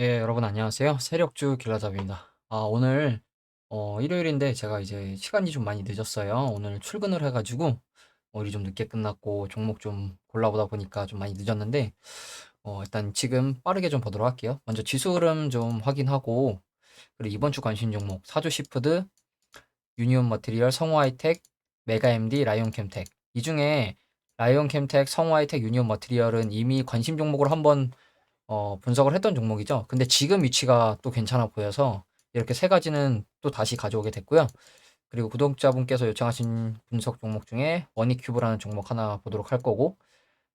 예, 여러분 안녕하세요. 세력주 길라잡입니다. 아, 오늘 어, 일요일인데 제가 이제 시간이 좀 많이 늦었어요. 오늘 출근을 해가지고 어, 일이 좀 늦게 끝났고 종목 좀 골라보다 보니까 좀 많이 늦었는데 어, 일단 지금 빠르게 좀 보도록 할게요. 먼저 지수 흐름 좀 확인하고 그리고 이번 주 관심 종목 사조 시푸드, 유니온 머티리얼, 성호하이텍, 메가MD, 라이온캠텍 이 중에 라이온캠텍, 성호하이텍, 유니온 머티리얼은 이미 관심 종목으로 한번 어, 분석을 했던 종목이죠. 근데 지금 위치가 또 괜찮아 보여서 이렇게 세 가지는 또 다시 가져오게 됐고요. 그리고 구독자분께서 요청하신 분석 종목 중에 원익큐브라는 종목 하나 보도록 할 거고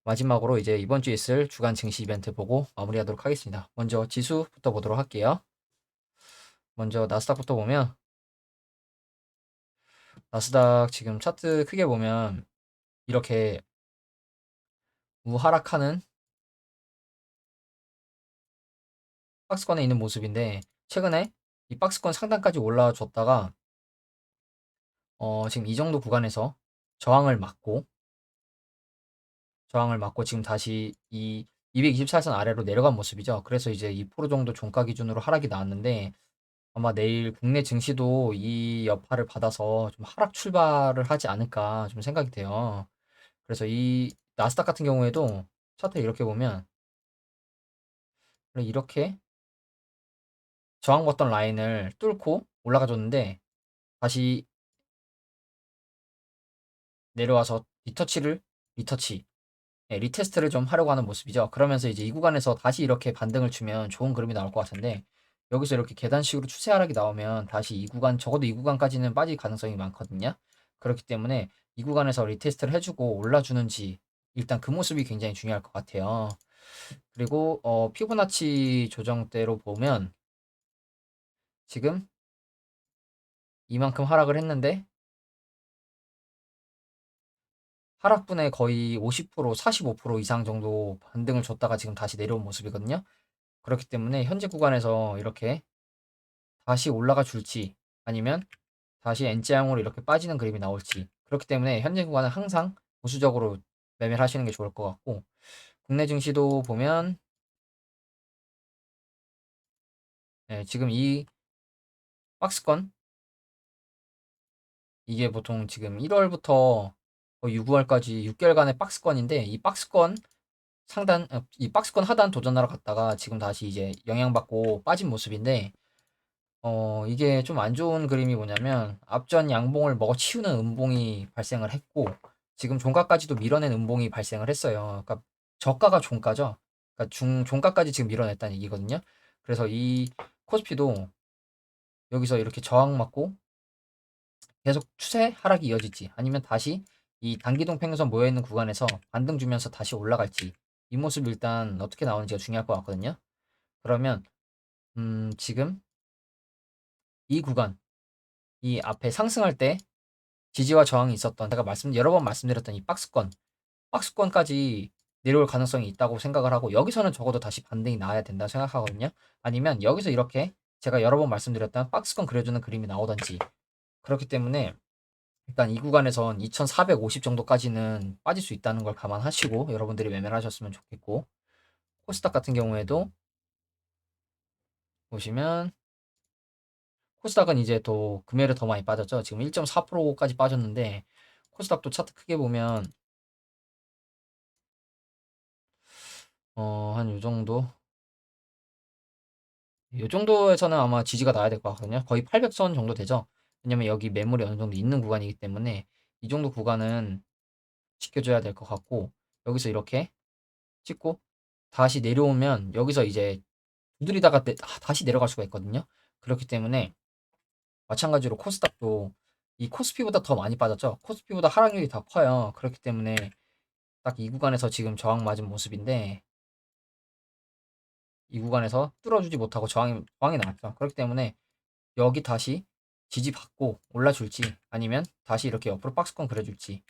마지막으로 이제 이번 주에 있을 주간 증시 이벤트 보고 마무리하도록 하겠습니다. 먼저 지수부터 보도록 할게요. 먼저 나스닥부터 보면 나스닥 지금 차트 크게 보면 이렇게 우하락하는 박스권에 있는 모습인데 최근에 이 박스권 상단까지 올라줬다가 어, 지금 이 정도 구간에서 저항을 맞고 저항을 맞고 지금 다시 이 224선 아래로 내려간 모습이죠. 그래서 이제 2% 정도 종가 기준으로 하락이 나왔는데 아마 내일 국내 증시도 이 여파를 받아서 좀 하락 출발을 하지 않을까 좀 생각이 돼요. 그래서 이 나스닥 같은 경우에도 차트 이렇게 보면 이렇게 저항받던 라인을 뚫고 올라가 줬는데 다시 내려와서 리터치를 리터치 예, 리테스트를 좀 하려고 하는 모습이죠. 그러면서 이제 이 구간에서 다시 이렇게 반등을 주면 좋은 그림이 나올 것 같은데 여기서 이렇게 계단식으로 추세 하락이 나오면 다시 이 구간 적어도 이 구간까지는 빠질 가능성이 많거든요. 그렇기 때문에 이 구간에서 리테스트를 해주고 올라주는지 일단 그 모습이 굉장히 중요할 것 같아요. 그리고 어, 피보나치 조정대로 보면 지금? 이만큼 하락을 했는데? 하락분의 거의 50% 45% 이상 정도 반등을 줬다가 지금 다시 내려온 모습이거든요. 그렇기 때문에 현재 구간에서 이렇게 다시 올라가 줄지 아니면 다시 N자형으로 이렇게 빠지는 그림이 나올지. 그렇기 때문에 현재 구간은 항상 보수적으로 매매를 하시는 게 좋을 것 같고 국내 증시도 보면 네, 지금 이 박스권 이게 보통 지금 1월부터 6월까지 6개월간의 박스권인데 이 박스권 상단 어, 이 박스권 하단 도전하러 갔다가 지금 다시 이제 영향받고 빠진 모습인데 어 이게 좀 안 좋은 그림이 뭐냐면 앞전 양봉을 먹어치우는 음봉이 발생을 했고 지금 종가까지도 밀어낸 음봉이 발생을 했어요. 그러니까 저가가 종가죠. 그러니까 중 종가까지 지금 밀어냈다는 얘기거든요. 그래서 이 코스피도 여기서 이렇게 저항 맞고 계속 추세 하락이 이어질지 아니면 다시 이 단기동 평균선 모여 있는 구간에서 반등 주면서 다시 올라갈지 이 모습 일단 어떻게 나오는지가 중요할 것 같거든요. 그러면 음, 지금 이 구간 이 앞에 상승할 때 지지와 저항이 있었던 제가 말씀 여러 번 말씀드렸던 이 박스권 박스권까지 내려올 가능성이 있다고 생각을 하고 여기서는 적어도 다시 반등이 나와야 된다 생각하거든요. 아니면 여기서 이렇게 제가 여러 번 말씀드렸던 박스권 그려주는 그림이 나오던지 그렇기 때문에 일단 이 구간에선 2450 정도까지는 빠질 수 있다는 걸 감안하시고 여러분들이 매매를 하셨으면 좋겠고 코스닥 같은 경우에도 보시면 코스닥은 이제 또 금요일에 더 많이 빠졌죠. 지금 1.4%까지 빠졌는데 코스닥도 차트 크게 보면 어, 한 요 정도 요 정도에서는 아마 지지가 나야 될 것 같거든요. 거의 800선 정도 되죠. 왜냐면 여기 매물이 어느 정도 있는 구간이기 때문에 이 정도 구간은 지켜줘야 될 것 같고 여기서 이렇게 찍고 다시 내려오면 여기서 이제 두드리다가 내, 아, 다시 내려갈 수가 있거든요. 그렇기 때문에 마찬가지로 코스닥도 이 코스피보다 더 많이 빠졌죠. 코스피보다 하락률이 더 커요. 그렇기 때문에 딱 이 구간에서 지금 저항 맞은 모습인데 이 구간에서 뚫어주지 못하고 저항이, 저항이 나왔죠. 그렇기 때문에 여기 다시 지지받고 올라줄지 아니면 다시 이렇게 옆으로 박스권 그려줄지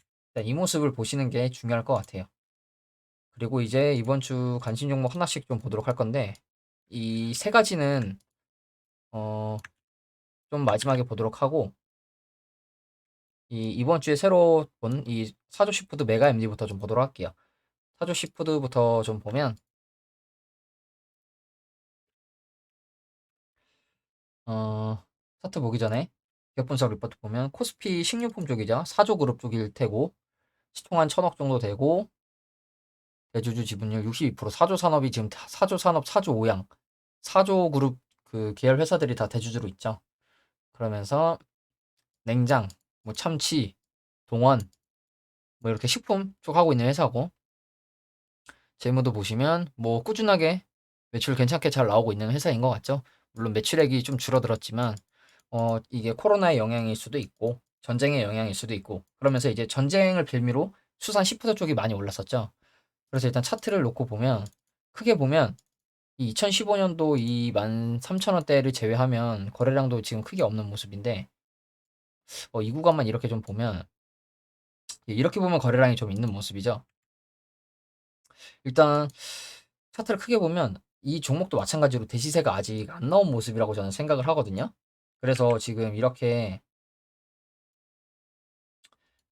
이 모습을 보시는 게 중요할 것 같아요. 그리고 이제 이번 주 관심 종목 하나씩 좀 보도록 할 건데 이 세 가지는 어, 좀 마지막에 보도록 하고 이 이번 주에 새로 본 이 사조 시푸드 메가 MD부터 좀 보도록 할게요. 사조 시푸드부터 좀 보면 어, 차트 보기 전에 기업 분석 리포트 보면 코스피 식료품 쪽이죠. 사조 그룹 쪽일 테고 시총 한 천억 정도 되고 대주주 지분율 62% 사조 산업이 지금 다- 사조 산업 사조 오양 사조 그룹 그 계열 회사들이 다 대주주로 있죠. 그러면서 냉장, 뭐 참치, 동원 뭐 이렇게 식품 쪽 하고 있는 회사고 재무도 보시면 뭐 꾸준하게 매출 괜찮게 잘 나오고 있는 회사인 것 같죠. 물론 매출액이 좀 줄어들었지만 어 이게 코로나의 영향일 수도 있고 전쟁의 영향일 수도 있고 그러면서 이제 전쟁을 빌미로 수산 10% 쪽이 많이 올랐었죠. 그래서 일단 차트를 놓고 보면 크게 보면 이 2015년도 이 13,000원대를 제외하면 거래량도 지금 크게 없는 모습인데 어, 이 구간만 이렇게 좀 보면 이렇게 보면 거래량이 좀 있는 모습이죠. 일단 차트를 크게 보면 이 종목도 마찬가지로 대시세가 아직 안 나온 모습이라고 저는 생각을 하거든요. 그래서 지금 이렇게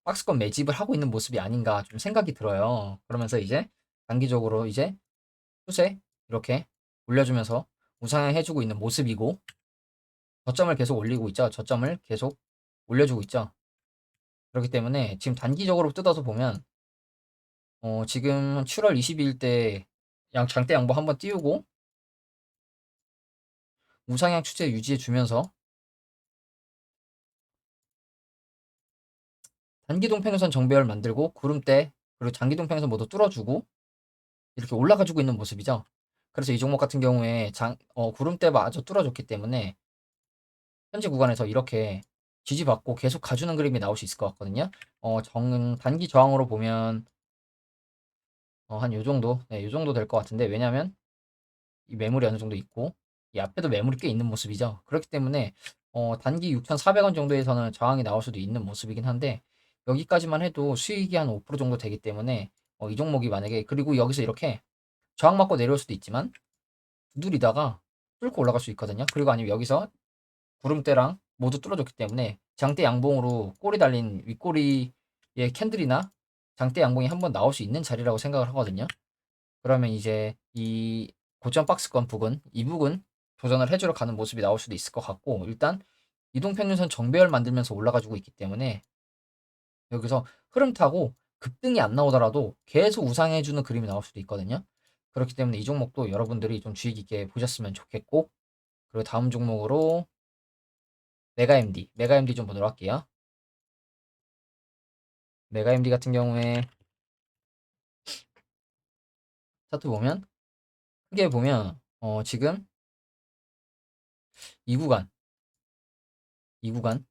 박스권 매집을 하고 있는 모습이 아닌가 좀 생각이 들어요. 그러면서 이제 단기적으로 이제 추세 이렇게 올려주면서 우상향 해주고 있는 모습이고 저점을 계속 올리고 있죠. 저점을 계속 올려주고 있죠. 그렇기 때문에 지금 단기적으로 뜯어서 보면 어, 지금 7월 22일 때 양, 장대 양보 한번 띄우고 우상향 추세 유지해 주면서 단기 동평선 정배열 만들고 구름대 그리고 장기 동평선 모두 뚫어주고 이렇게 올라가지고 있는 모습이죠. 그래서 이 종목 같은 경우에 장, 어, 구름대 마저 뚫어줬기 때문에 현재 구간에서 이렇게 지지받고 계속 가주는 그림이 나올 수 있을 것 같거든요. 어, 정, 단기 저항으로 보면 어, 한 요 정도, 네, 요 정도 될 것 같은데 왜냐면 이 매물이 어느 정도 있고 이 앞에도 매물이 꽤 있는 모습이죠. 그렇기 때문에 어, 단기 6,400원 정도에서는 저항이 나올 수도 있는 모습이긴 한데 여기까지만 해도 수익이 한 5% 정도 되기 때문에 어, 이 종목이 만약에 그리고 여기서 이렇게 저항 맞고 내려올 수도 있지만 두드리다가 뚫고 올라갈 수 있거든요. 그리고 아니면 여기서 구름대랑 모두 뚫어줬기 때문에 장대 양봉으로 꼬리 달린 윗꼬리의 캔들이나 장대 양봉이 한번 나올 수 있는 자리라고 생각을 하거든요. 그러면 이제 이 고점 박스권 부근 이 부근 도전을 해주러 가는 모습이 나올 수도 있을 것 같고 일단 이동평균선 정배열 만들면서 올라가지고 있기 때문에 여기서 흐름 타고 급등이 안 나오더라도 계속 우상해주는 그림이 나올 수도 있거든요. 그렇기 때문에 이 종목도 여러분들이 좀 주의 깊게 보셨으면 좋겠고 그리고 다음 종목으로 메가MD 메가MD 좀 보도록 할게요. 메가MD 같은 경우에 차트 보면 크게 보면 어 지금 이 구간 이 구간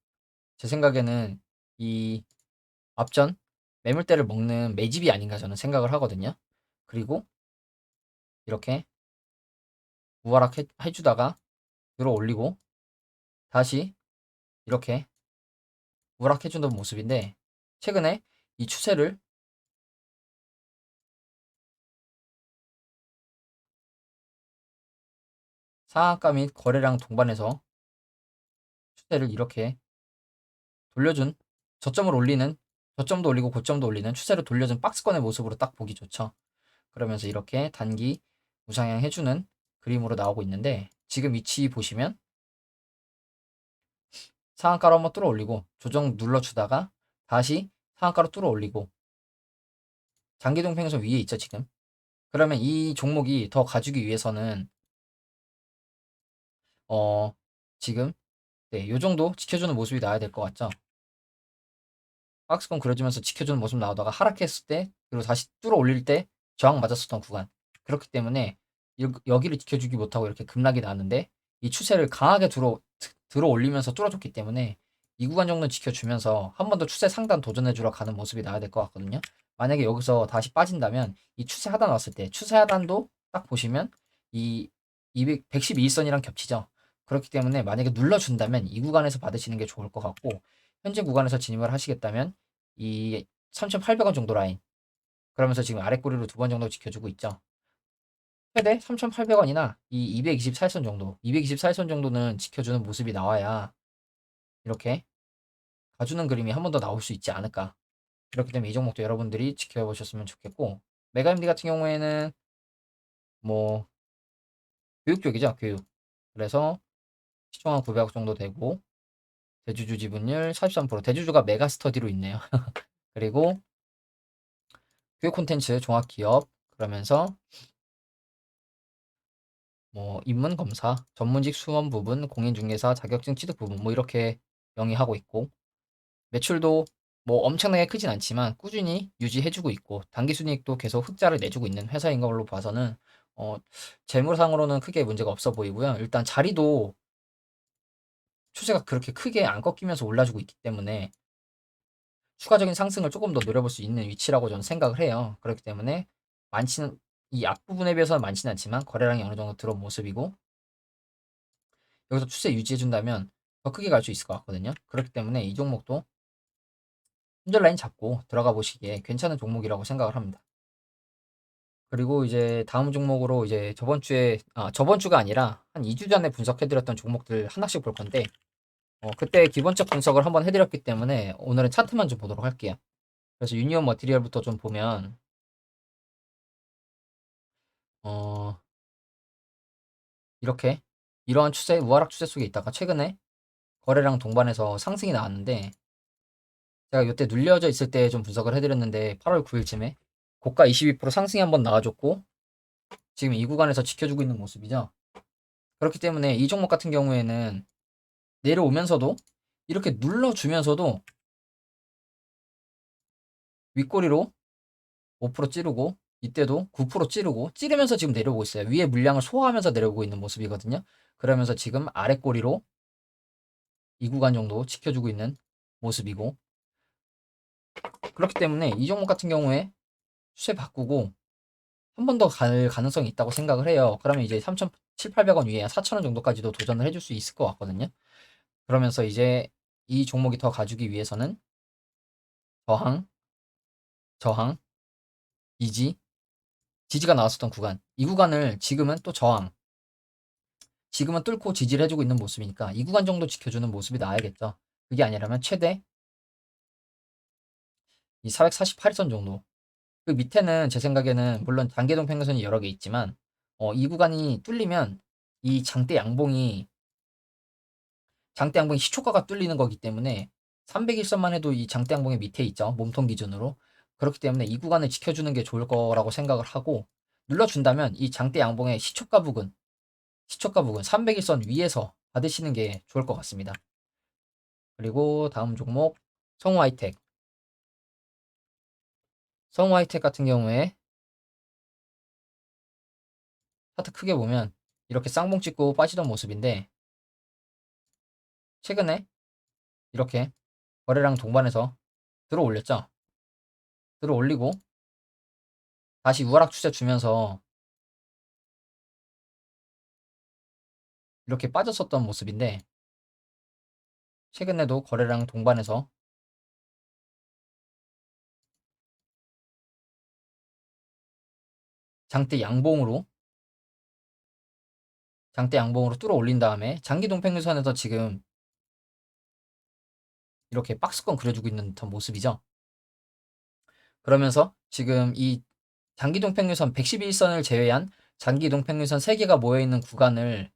제 생각에는 이 앞전 매물대를 먹는 매집이 아닌가 저는 생각을 하거든요. 그리고 이렇게 우하락 해, 해주다가 들어 올리고 다시 이렇게 우하락 해주는 모습인데 최근에 이 추세를 상한가 및 거래량 동반해서 추세를 이렇게 돌려준 저점을 올리는 저점도 올리고 고점도 올리는 추세를 돌려준 박스권의 모습으로 딱 보기 좋죠. 그러면서 이렇게 단기 우상향 해주는 그림으로 나오고 있는데 지금 위치 보시면 상한가로 한번 뚫어 올리고 조정 눌러주다가 다시 상한가로 뚫어 올리고 장기동 평선 위에 있죠 지금. 그러면 이 종목이 더 가주기 위해서는 어 지금 네, 요 정도 지켜주는 모습이 나와야 될 것 같죠? 박스권 그려주면서 지켜주는 모습 나오다가 하락했을 때 그리고 다시 뚫어 올릴 때 저항 맞았었던 구간. 그렇기 때문에 여기를 지켜주기 못하고 이렇게 급락이 나는데 이 추세를 강하게 들어 들어 올리면서 뚫어줬기 때문에 이 구간 정도 지켜주면서 한 번 더 추세 상단 도전해주러 가는 모습이 나야 될 것 같거든요. 만약에 여기서 다시 빠진다면 이 추세 하단 왔을 때 추세 하단도 딱 보시면 이 200, 112일선이랑 겹치죠. 그렇기 때문에 만약에 눌러준다면 이 구간에서 받으시는 게 좋을 것 같고 현재 구간에서 진입을 하시겠다면 이 3,800원 정도 라인 그러면서 지금 아래 꼬리로 두 번 정도 지켜주고 있죠. 최대 3,800원이나 이 224선 정도, 224선 정도는 지켜주는 모습이 나와야 이렇게 가주는 그림이 한 번 더 나올 수 있지 않을까. 그렇기 때문에 이 종목도 여러분들이 지켜보셨으면 좋겠고, 메가MD 같은 경우에는 뭐 교육 쪽이죠, 교육. 그래서 시총 한 900억 정도 되고 대주주 지분율 43% 대주주가 메가스터디로 있네요. 그리고 교육 콘텐츠 종합 기업 그러면서 뭐 입문 검사, 전문직 수험 부분, 공인중개사 자격증 취득 부분 뭐 이렇게 영위하고 있고 매출도 뭐 엄청나게 크진 않지만 꾸준히 유지해주고 있고 단기 순이익도 계속 흑자를 내주고 있는 회사인 걸로 봐서는 어 재무상으로는 크게 문제가 없어 보이고요. 일단 자리도 추세가 그렇게 크게 안 꺾이면서 올라주고 있기 때문에 추가적인 상승을 조금 더 노려볼 수 있는 위치라고 저는 생각을 해요. 그렇기 때문에 많지는 이 앞부분에 비해서는 많지는 않지만 거래량이 어느 정도 들어온 모습이고 여기서 추세 유지해준다면 더 크게 갈 수 있을 것 같거든요. 그렇기 때문에 이 종목도 손절 라인 잡고 들어가 보시기에 괜찮은 종목이라고 생각을 합니다. 그리고 이제 다음 종목으로 이제 저번 주에 아 저번 주가 아니라 한 2주 전에 분석해 드렸던 종목들 하나씩 볼 건데 어, 그때 기본적 분석을 한번 해 드렸기 때문에 오늘은 차트만 좀 보도록 할게요. 그래서 유니온 머티리얼부터 좀 보면 어 이렇게 이러한 추세 우하락 추세 속에 있다가 최근에 거래량 동반해서 상승이 나왔는데 제가 이때 눌려져 있을 때 좀 분석을 해드렸는데 8월 9일쯤에 고가 22% 상승이 한번 나와줬고 지금 이 구간에서 지켜주고 있는 모습이죠. 그렇기 때문에 이 종목 같은 경우에는 내려오면서도 이렇게 눌러주면서도 윗꼬리로 5% 찌르고 이때도 9% 찌르고 찌르면서 지금 내려오고 있어요. 위에 물량을 소화하면서 내려오고 있는 모습이거든요. 그러면서 지금 아래 꼬리로 이 구간 정도 지켜주고 있는 모습이고 그렇기 때문에 이 종목 같은 경우에 추세 바꾸고 한 번 더 갈 가능성이 있다고 생각을 해요. 그러면 이제 3,700원 위에 4,000원 정도까지도 도전을 해줄 수 있을 것 같거든요. 그러면서 이제 이 종목이 더 가주기 위해서는 저항, 저항, 지지, 지지가 나왔었던 구간. 이 구간을 지금은 또 저항. 지금은 뚫고 지지를 해주고 있는 모습이니까 이 구간 정도 지켜주는 모습이 나야겠죠. 그게 아니라면 최대 이 448선 정도. 그 밑에는 제 생각에는 물론 단계동 평균선이 여러 개 있지만 어, 이 구간이 뚫리면 이 장대 양봉이 장대 양봉이 시초가가 뚫리는 거기 때문에 301선만 해도 이 장대 양봉의 밑에 있죠. 몸통 기준으로. 그렇기 때문에 이 구간을 지켜주는 게 좋을 거라고 생각을 하고 눌러준다면 이 장대 양봉의 시초가 부근 시초가 부근 301선 위에서 받으시는 게 좋을 것 같습니다. 그리고 다음 종목 성우 하이텍 성우 하이텍 같은 경우에 차트 크게 보면 이렇게 쌍봉 찍고 빠지던 모습인데 최근에 이렇게 거래량 동반해서 들어 올렸죠. 들어 올리고 다시 우하락 추세 주면서 이렇게 빠졌었던 모습인데 최근에도 거래량 동반해서 장대 양봉으로 장대 양봉으로 뚫어 올린 다음에 장기 동평유선에서 지금 이렇게 박스권 그려주고 있는 듯한 모습이죠. 그러면서 지금 이 장기 동평유선 111선을 제외한 장기 동평유선 3개가 모여있는 구간을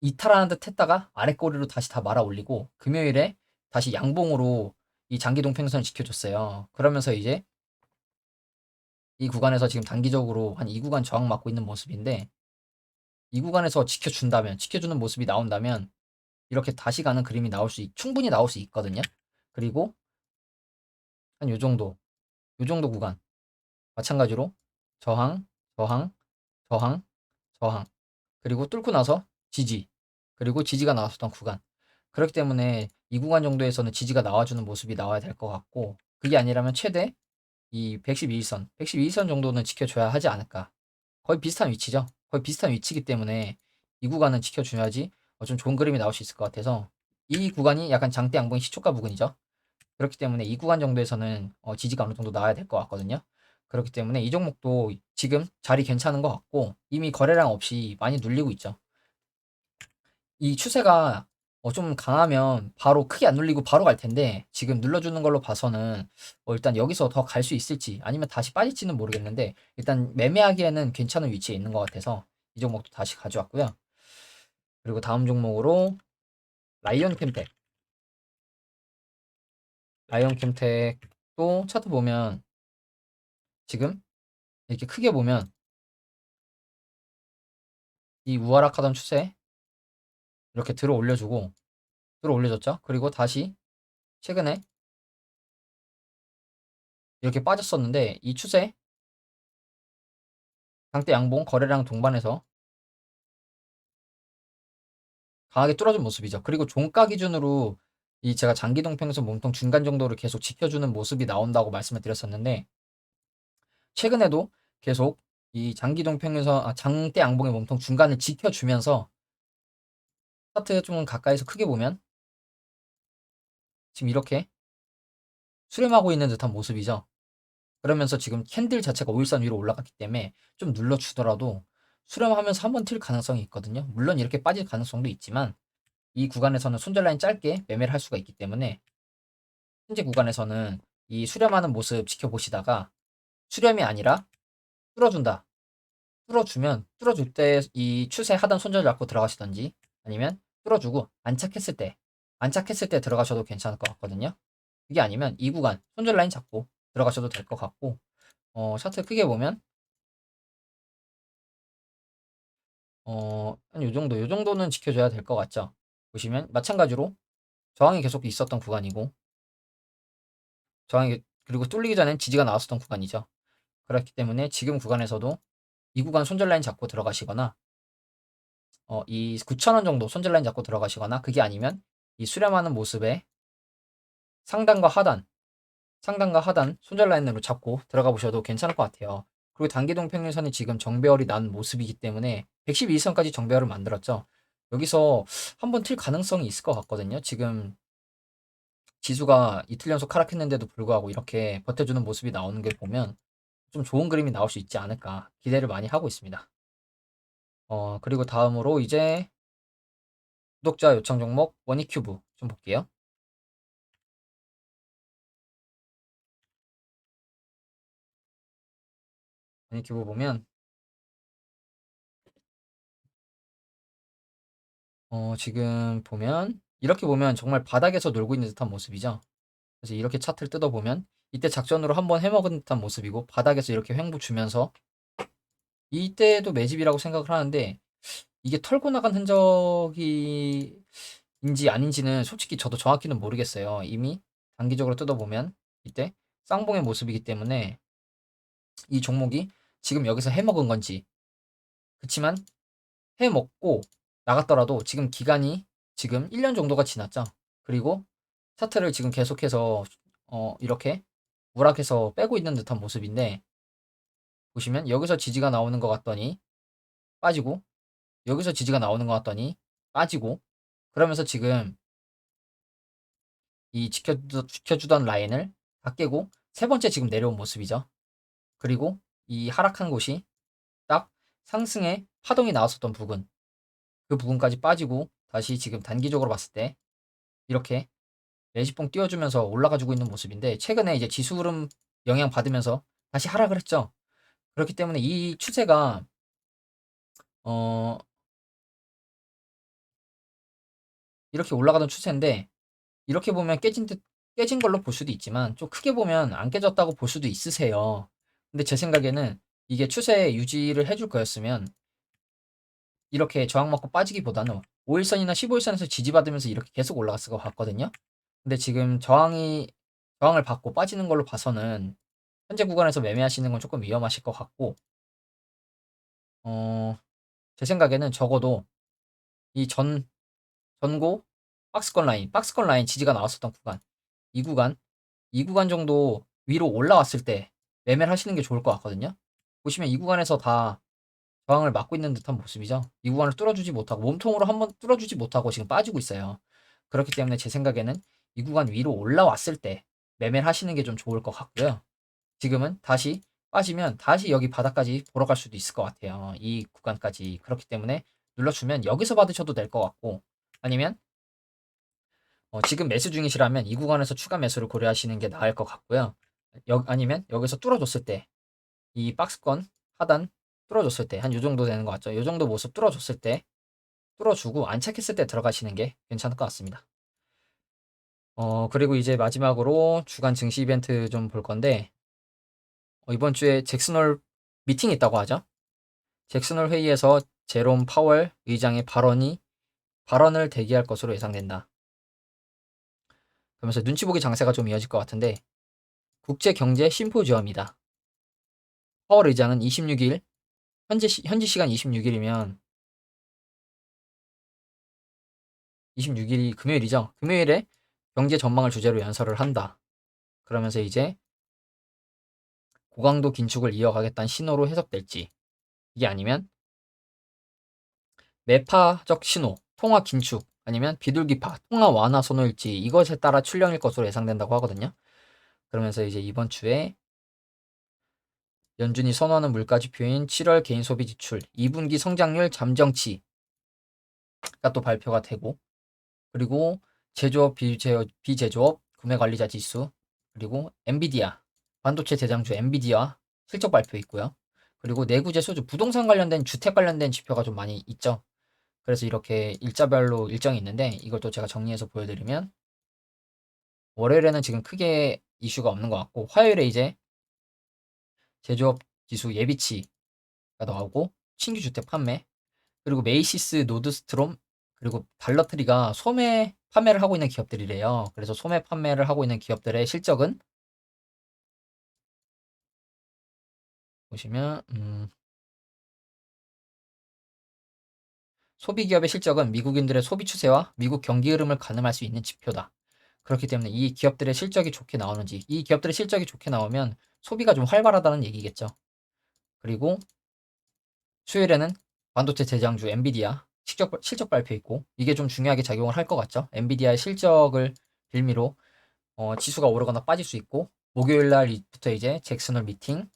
이탈하는 듯 했다가 아래 꼬리로 다시 다 말아 올리고 금요일에 다시 양봉으로 이 장기 동 평선을 지켜줬어요. 그러면서 이제 이 구간에서 지금 단기적으로 한이 구간 저항 맞고 있는 모습인데 이 구간에서 지켜준다면 지켜주는 모습이 나온다면 이렇게 다시 가는 그림이 나올 수 있, 충분히 나올 수 있거든요. 그리고 한 요 정도 요 정도 구간 마찬가지로 저항 저항 저항 저항 그리고 뚫고 나서 지지 그리고 지지가 나왔었던 구간. 그렇기 때문에 이 구간 정도에서는 지지가 나와주는 모습이 나와야 될 것 같고 그게 아니라면 최대 이 112선 112선 정도는 지켜줘야 하지 않을까. 거의 비슷한 위치죠? 거의 비슷한 위치이기 때문에 이 구간은 지켜줘야지 어, 좀 좋은 그림이 나올 수 있을 것 같아서 이 구간이 약간 장대 양봉의 시초가 부근이죠? 그렇기 때문에 이 구간 정도에서는 어, 지지가 어느 정도 나와야 될 것 같거든요. 그렇기 때문에 이 종목도 지금 자리 괜찮은 것 같고 이미 거래량 없이 많이 눌리고 있죠 이 추세가 어, 좀 강하면 바로 크게 안 눌리고 바로 갈 텐데 지금 눌러주는 걸로 봐서는 어, 일단 여기서 더 갈 수 있을지 아니면 다시 빠질지는 모르겠는데 일단 매매하기에는 괜찮은 위치에 있는 것 같아서 이 종목도 다시 가져왔고요. 그리고 다음 종목으로 라이언 캠텍. 라이언 캠텍도 차트 보면 지금 이렇게 크게 보면 이 우하락하던 추세 이렇게 들어 올려주고 들어 올려줬죠. 그리고 다시 최근에 이렇게 빠졌었는데 이 추세 강대 양봉 거래량 동반해서 강하게 뚫어준 모습이죠. 그리고 종가 기준으로 이 제가 장기 동 평선 몸통 중간 정도를 계속 지켜주는 모습이 나온다고 말씀을 드렸었는데 최근에도 계속 이 장기 동 평균선 아, 장대 양봉의 몸통 중간을 지켜주면서 차트 좀 가까이서 크게 보면 지금 이렇게 수렴하고 있는 듯한 모습이죠. 그러면서 지금 캔들 자체가 5일선 위로 올라갔기 때문에 좀 눌러주더라도 수렴하면서 한번 튈 가능성이 있거든요. 물론 이렇게 빠질 가능성도 있지만 이 구간에서는 손절라인 짧게 매매를 할 수가 있기 때문에 현재 구간에서는 이 수렴하는 모습 지켜보시다가 수렴이 아니라 뚫어준다. 뚫어주면 뚫어줄 때 이 추세 하단 손절 잡고 들어가시던지 아니면 뚫어주고 안착했을 때 안착했을 때 들어가셔도 괜찮을 것 같거든요. 그게 아니면 이 구간 손절 라인 잡고 들어가셔도 될 것 같고 어, 차트 크게 보면 어, 한 요 정도, 요 정도는 지켜줘야 될 것 같죠. 보시면 마찬가지로 저항이 계속 있었던 구간이고 저항이 그리고 뚫리기 전엔 지지가 나왔었던 구간이죠. 그렇기 때문에 지금 구간에서도 이 구간 손절 라인 잡고 들어가시거나 어, 이 9,000원 정도 손절 라인 잡고 들어가시거나 그게 아니면 이 수렴하는 모습에 상단과 하단 상단과 하단 손절 라인으로 잡고 들어가 보셔도 괜찮을 것 같아요. 그리고 단기동 평균선이 지금 정배열이 난 모습이기 때문에 112선까지 정배열을 만들었죠. 여기서 한번 튈 가능성이 있을 것 같거든요. 지금 지수가 이틀 연속 하락했는데도 불구하고 이렇게 버텨주는 모습이 나오는 걸 보면 좀 좋은 그림이 나올 수 있지 않을까 기대를 많이 하고 있습니다. 어, 그리고 다음으로 이제 구독자 요청 종목 원익큐브 좀 볼게요. 원익큐브 보면 어, 지금 보면 이렇게 보면 정말 바닥에서 놀고 있는 듯한 모습이죠. 그래서 이렇게 차트를 뜯어보면 이때 작전으로 한번 해먹은 듯한 모습이고 바닥에서 이렇게 횡보 주면서 이때도 매집이라고 생각을 하는데 이게 털고 나간 흔적이 인지 아닌지는 솔직히 저도 정확히는 모르겠어요. 이미 단기적으로 뜯어보면 이때 쌍봉의 모습이기 때문에 이 종목이 지금 여기서 해먹은 건지 그렇지만 해먹고 나갔더라도 지금 기간이 지금 1년 정도가 지났죠. 그리고 차트를 지금 계속해서 어, 이렇게 우락해서 빼고 있는 듯한 모습인데 보시면 여기서 지지가 나오는 것 같더니 빠지고 여기서 지지가 나오는 것 같더니 빠지고 그러면서 지금 이 지켜주, 지켜주던 라인을 다 깨고 세 번째 지금 내려온 모습이죠. 그리고 이 하락한 곳이 딱 상승의 파동이 나왔었던 부분 그 부분까지 빠지고 다시 지금 단기적으로 봤을 때 이렇게 매집봉 띄워주면서 올라가지고 있는 모습인데 최근에 이제 지수 흐름 영향 받으면서 다시 하락을 했죠. 그렇기 때문에 이 추세가 어 이렇게 올라가던 추세인데 이렇게 보면 깨진 듯 깨진 걸로 볼 수도 있지만 좀 크게 보면 안 깨졌다고 볼 수도 있으세요. 근데 제 생각에는 이게 추세 유지를 해줄 거였으면 이렇게 저항 맞고 빠지기보다는 5일선이나 15일선에서 지지받으면서 이렇게 계속 올라갔을 것 같거든요. 근데 지금 저항이 저항을 받고 빠지는 걸로 봐서는 현재 구간에서 매매하시는 건 조금 위험하실 것 같고 어, 제 생각에는 적어도 이 전 전고 박스권 라인, 박스권 라인 지지가 나왔었던 구간, 이 구간, 이 구간 정도 위로 올라왔을 때 매매를 하시는 게 좋을 것 같거든요. 보시면 이 구간에서 다 저항을 막고 있는 듯한 모습이죠. 이 구간을 뚫어주지 못하고 몸통으로 한번 뚫어주지 못하고 지금 빠지고 있어요. 그렇기 때문에 제 생각에는 이 구간 위로 올라왔을 때 매매를 하시는 게 좀 좋을 것 같고요. 지금은 다시 빠지면 다시 여기 바닥까지 보러 갈 수도 있을 것 같아요. 이 구간까지. 그렇기 때문에 눌러주면 여기서 받으셔도 될 것 같고 아니면 어, 지금 매수 중이시라면 이 구간에서 추가 매수를 고려하시는 게 나을 것 같고요. 여, 아니면 여기서 뚫어줬을 때 이 박스권 하단 뚫어줬을 때한요 정도 되는 것 같죠? 요 정도 모습 뚫어줬을 때 뚫어주고 안착했을 때 들어가시는 게 괜찮을 것 같습니다. 어, 그리고 이제 마지막으로 주간 증시 이벤트 좀 볼 건데, 어, 이번 주에 잭슨홀 미팅이 있다고 하죠. 잭슨홀 회의에서 제롬 파월 의장의 발언이, 발언을 대기할 것으로 예상된다. 그러면서 눈치 보기 장세가 좀 이어질 것 같은데, 국제 경제 심포지엄이다. 파월 의장은 26일, 현재, 시, 현지 시간 26일이면 26일이 금요일이죠. 금요일에 경제 전망을 주제로 연설을 한다. 그러면서 이제 고강도 긴축을 이어가겠다는 신호로 해석될지 이게 아니면 매파적 신호, 통화 긴축 아니면 비둘기파, 통화 완화 선호일지 이것에 따라 출렁일 것으로 예상된다고 하거든요. 그러면서 이제 이번 주에 연준이 선호하는 물가 지표인 7월 개인 소비 지출, 2분기 성장률 잠정치가 또 발표가 되고 그리고 제조업 비제, 비제조업 구매 관리자 지수 그리고 엔비디아 반도체 대장주 엔비디아 실적 발표 있고요. 그리고 내구재 소주 부동산 관련된 주택 관련된 지표가 좀 많이 있죠. 그래서 이렇게 일자별로 일정이 있는데 이걸 또 제가 정리해서 보여드리면 월요일에는 지금 크게 이슈가 없는 것 같고 화요일에 이제 제조업 지수 예비치가 나오고 신규 주택 판매 그리고 메이시스 노드스트롬 그리고 달러트리가 소매 판매를 하고 있는 기업들이래요. 그래서 소매 판매를 하고 있는 기업들의 실적은 보시면 음, 소비 기업의 실적은 미국인들의 소비 추세와 미국 경기 흐름을 가늠할 수 있는 지표다. 그렇기 때문에 이 기업들의 실적이 좋게 나오는지 이 기업들의 실적이 좋게 나오면 소비가 좀 활발하다는 얘기겠죠. 그리고 수요일에는 반도체 대장주 엔비디아 실적, 실적 발표 있고 이게 좀 중요하게 작용을 할 것 같죠. 엔비디아의 실적을 빌미로 어, 지수가 오르거나 빠질 수 있고 목요일 날부터 이제 잭슨홀 미팅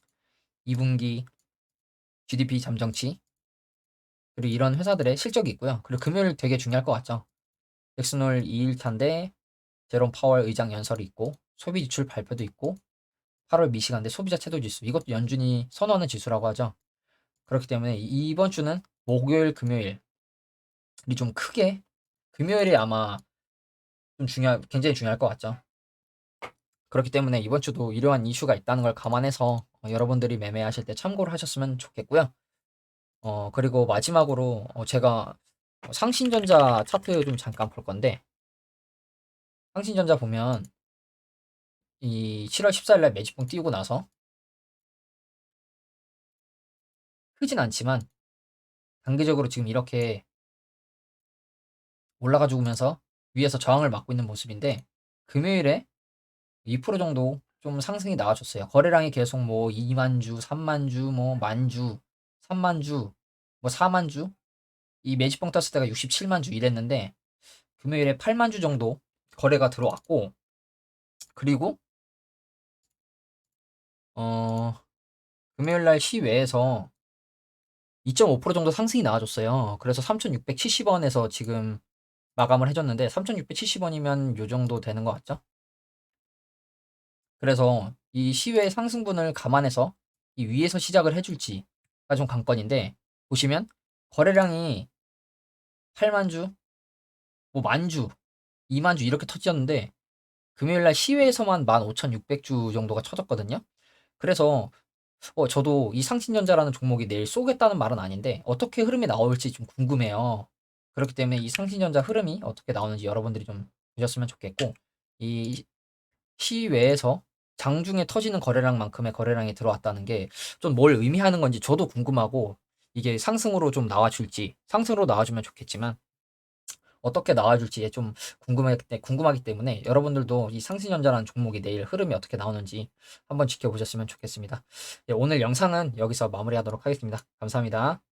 2분기 GDP 잠정치 그리고 이런 회사들의 실적이 있고요. 그리고 금요일 되게 중요할 것 같죠. 잭슨홀 2일차인데 제롬 파월 의장 연설이 있고 소비 지출 발표도 있고 8월 미시간대 소비자 채도 지수 이것도 연준이 선호하는 지수라고 하죠. 그렇기 때문에 이번 주는 목요일 금요일 좀 크게 금요일에 아마 좀 중요 굉장히 중요할 것 같죠. 그렇기 때문에 이번 주도 이러한 이슈가 있다는 걸 감안해서 어, 여러분들이 매매하실 때 참고를 하셨으면 좋겠고요. 어 그리고 마지막으로 어, 제가 상신전자 차트 좀 잠깐 볼 건데 상신전자 보면 이 7월 14일 날 매집봉 띄우고 나서 크진 않지만 단기적으로 지금 이렇게 올라가 죽으면서 위에서 저항을 막고 있는 모습인데 금요일에 2% 정도 좀 상승이 나와줬어요. 거래량이 계속 뭐 2만 주, 3만 주, 뭐 만 주, 3만 주, 뭐 4만 주. 이 매집봉 떴을 때가 67만 주 이랬는데 금요일에 8만 주 정도 거래가 들어왔고 그리고 어 금요일 날 시외에서 2.5% 정도 상승이 나와줬어요. 그래서 3,670원에서 지금 마감을 해줬는데 3,670원이면 요 정도 되는 것 같죠? 그래서 이 시외의 상승분을 감안해서 이 위에서 시작을 해줄지가 좀 관건인데 보시면 거래량이 8만 주, 뭐 만 주, 2만 주 이렇게 터졌는데 금요일날 시외에서만 15,600주 정도가 쳐졌거든요. 그래서 어, 저도 이 상신전자라는 종목이 내일 쏘겠다는 말은 아닌데 어떻게 흐름이 나올지 좀 궁금해요. 그렇기 때문에 이 상신전자 흐름이 어떻게 나오는지 여러분들이 좀 보셨으면 좋겠고 이 시외에서 장중에 터지는 거래량만큼의 거래량이 들어왔다는 게 좀 뭘 의미하는 건지 저도 궁금하고 이게 상승으로 좀 나와줄지 상승으로 나와주면 좋겠지만 어떻게 나와줄지 좀 궁금하기, 궁금하기 때문에 여러분들도 이 상신전자라는 종목이 내일 흐름이 어떻게 나오는지 한번 지켜보셨으면 좋겠습니다. 예, 오늘 영상은 여기서 마무리하도록 하겠습니다. 감사합니다.